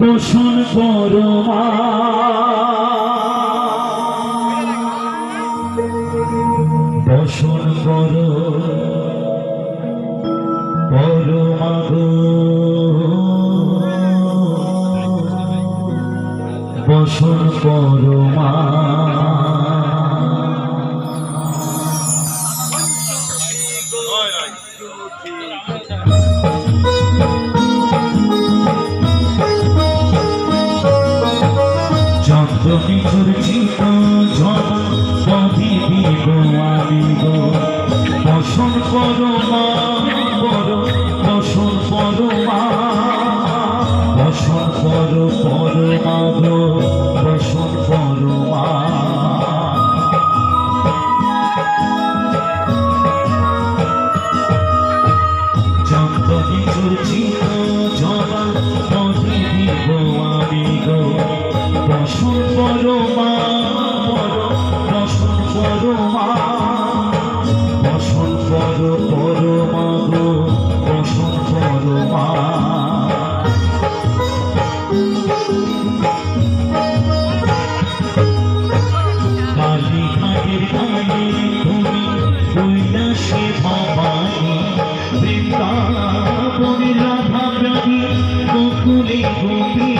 পোষণ করো মা। পোষণ করো করো মাগো করো যদি সূর্যিত ঝড় বাঁধি দিব আমি গো বসন করো মা বড় বসন করো মা বসন করো পরমা গো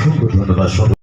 অসংখ্য ধন্যবাদ